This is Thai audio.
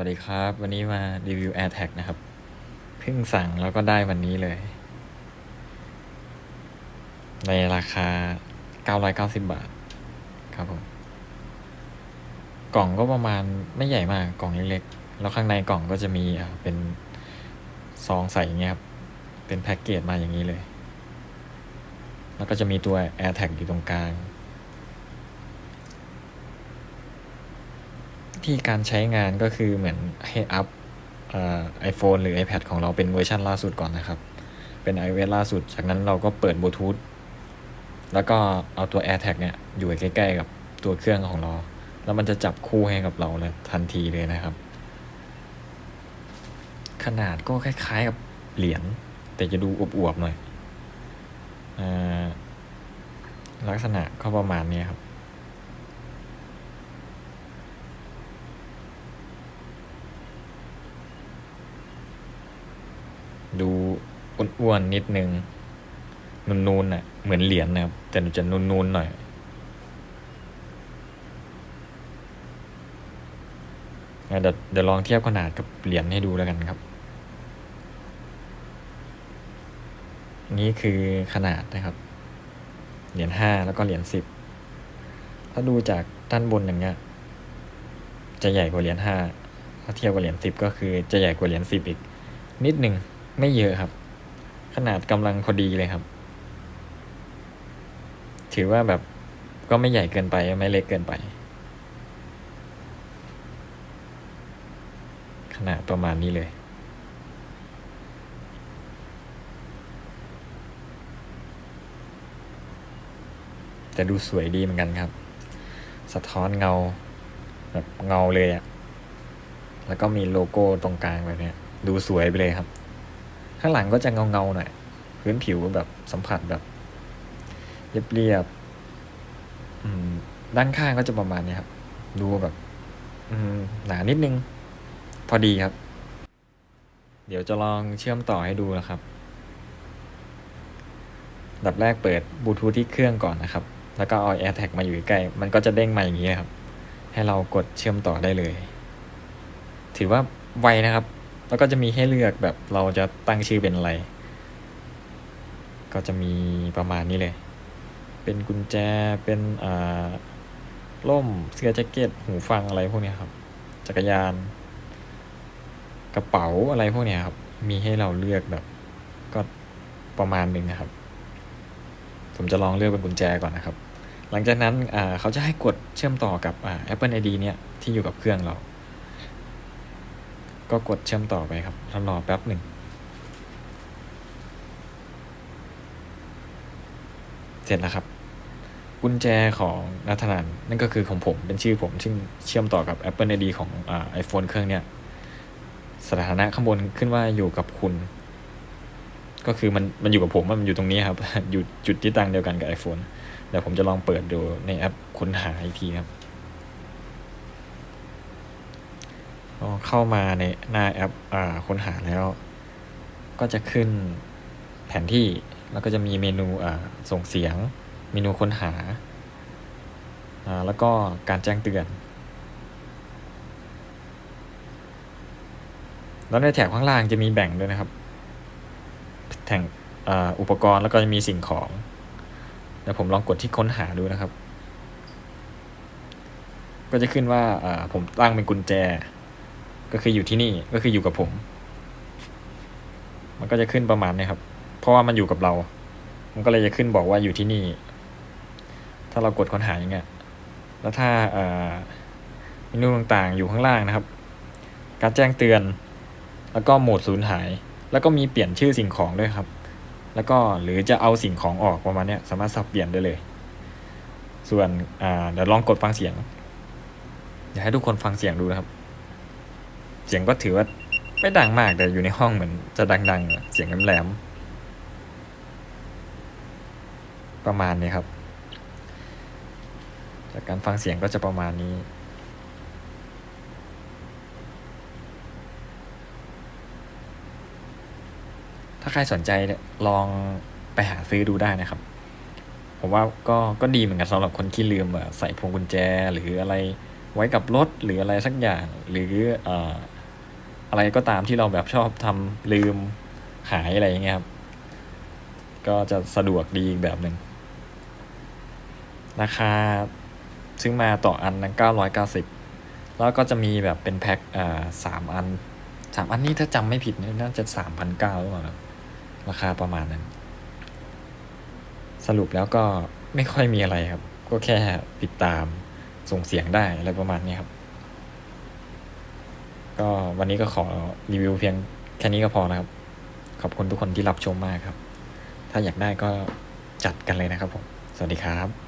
วัสดีครับ วันนี้มารีวิว AirTag นะครับ เพิ่งสั่งแล้วก็ได้วันนี้เลย ในราคา 990 บาท ครับผม กล่องก็ประมาณไม่ใหญ่มากกล่องเล็กๆ แล้วข้างในกล่องก็จะมีอ่าเป็นซองใส่อย่างเงี้ยครับ เป็นแพ็กเกจมาอย่างนี้เลย แล้วก็จะมีตัว AirTag อยู่ตรงกลาง ที่การใช้งานก็คือเหมือนให้อัพไอโฟนหรือ iPad ของเราเป็นเวอร์ชันล่าสุดก่อนนะครับ เป็น iOS ล่าสุด จากนั้นเราก็เปิดบลูทูธแล้วก็เอาตัว AirTag เนี่ยอยู่ใกล้ๆกับตัวเครื่องของเรา แล้วมันจะจับคู่ให้กับเราเลยทันทีเลยนะครับ ขนาดก็คล้ายๆกับเหรียญแต่จะดูอวบๆหน่อยอลักษณะก็ประมาณนี้ครับ ดูอ้วนๆนิดนึง นูนๆน่ะ เหมือนเหรียญนะครับ แต่จะนูนๆหน่อย เดี๋ยวเดี๋ยวลองเทียบขนาดกับเหรียญให้ดูแล้วกันครับ นี่คือขนาดนะครับ เหรียญห้าแล้วก็เหรียญสิบ ถ้าดูจากด้านบนอย่างเงี้ย จะใหญ่กว่าเหรียญห้าถ้าเทียบกับเหรียญสิบก็คือจะใหญ่กว่าเหรียญสิบอีกนิดหนึ่ง ไม่เยอะครับ ขนาดกำลังพอดีเลยครับ ถือว่าแบบก็ไม่ใหญ่เกินไปไม่เล็กเกินไป ขนาดประมาณนี้เลยแต่ดูสวยดีเหมือนกันครับ สะท้อนเงา แบบเงาเลยอะแล้วก็มีโลโก้ตรงกลางแบบเนี้ยดูสวยไปเลยครับ ข้างหลังก็จะเงาเงาๆหน่อยพื้นผิวแบบสัมผัสแบบเรียบๆอืมด้านข้างก็จะประมาณนี้ครับ ดูแบบหนานิดนึง พอดีครับ เดี๋ยวจะลองเชื่อมต่อให้ดูนะครับดับแรกเปิดบลูทูธที่เครื่องก่อนนะครับ แล้วก็เอา AirTag มาอยู่ใกล้ มันก็จะเด้งมาอย่างนี้ครับ ให้เรากดเชื่อมต่อได้เลย ถือว่าไวนะครับ แล้วก็จะมีให้เลือกแบบเราจะตั้งชื่อเป็นอะไร ก็จะมีประมาณนี้เลย เป็นกุญแจ เป็นอ่าร่ม เสื้อแจ็คเก็ต หูฟังอะไรพวกนี้ครับ จักรยาน กระเป๋าอะไรพวกนี้ครับ มีให้เราเลือกแบบ ก็ประมาณหนึ่งนะครับ ผมจะลองเลือกเป็นกุญแจก่อนนะครับ หลังจากนั้นอ่าเขาจะให้กดเชื่อมต่อกับอ่า Apple ID เนี่ยที่อยู่กับเครื่องเรา ก็กดเชื่อมต่อไปครับแล้วรอแป๊บหนึ่ง เสร็จแล้วครับ กุญแจของนัทนันนั่นก็คือของผมเป็นชื่อผมซึ่งเชื่อมต่อกับ Apple ID ของอ่า iPhone เครื่องเนี้ยสถานะข้างบนขึ้นว่าอยู่กับคุณ ก็คือมันมันอยู่กับผมมันอยู่ตรงนี้ครับอยู่จุดที่ตั้งเดียวกันกับ iPhone เดี๋ยวผมจะลองเปิดดูในแอปค้นหาอีกทีครับ พอเข้ามาในหน้าแอปอค้นหาแล้ว ก็จะขึ้นแผนที่แล้วก็จะมีเมนูส่งเสียง เมนูค้นหา แล้วก็การแจ้งเตือน แล้วในแถบข้างล่างจะมีแบ่งด้วยนะครับ แถงอ,อุปกรณ์แล้วก็จะมีสิ่งของเดี๋ยวผมลองกดที่ค้นหาดูนะครับ ก็จะขึ้นว่าผมตั้งเป็นกุญแจ ก็คืออยู่ที่นี่ก็คืออยู่กับผม มันก็จะขึ้นประมาณนี้ครับ เพราะว่ามันอยู่กับเรา มันก็เลยจะขึ้นบอกว่าอยู่ที่นี่ ถ้าเรากดค้นหาอย่างเงี้ยแล้วถ้าเมนูต่างๆอยู่ข้างล่างนะครับ การแจ้งเตือน แล้วก็โหมดสูญหาย แล้วก็มีเปลี่ยนชื่อสิ่งของด้วยครับ แล้วก็หรือจะเอาสิ่งของออกประมาณนี้สามารถสับเปลี่ยนได้เลย ส่วนเดี๋ยวลองกดฟังเสียงอยากให้ทุกคนฟังเสียงดูนะครับ เสียงก็ถือว่าไม่ดังมากแต่อยู่ในห้องเหมือนจะดังๆ เสียงแหลมๆประมาณนี้ครับ จากการฟังเสียงก็จะประมาณนี้ถ้าใครสนใจเนี่ยลองไปหาซื้อดูได้นะครับ ผมว่าก็ก็ดีเหมือนกันสำหรับคนที่ลืมใส่พวงกุญแจ หรืออะไรไว้กับรถหรืออะไรสักอย่าง หรืออ่ อะไรก็ตามที่เราแบบชอบทำลืมหายอะไรอย่างเงี้ยครับ ก็จะสะดวกดีอีกแบบหนึ่งราคาซื้อมาต่ออันนั้นเก้าร้อยเก้าสิบแล้วก็จะมีแบบเป็นแพ็คอ่าสามอันสามอันนี้ถ้าจำไม่ผิดน่าจะสามพันเก้าหรือเปล่าราคาประมาณนั้น สรุปแล้วก็ไม่ค่อยมีอะไรครับ ก็แค่ติดตามส่งเสียงได้อะไรประมาณนี้ครับ ก็วันนี้ก็ขอรีวิวเพียงแค่นี้ก็พอนะครับ ขอบคุณทุกคนที่รับชมมากครับ ถ้าอยากได้ก็จัดกันเลยนะครับผม สวัสดีครับ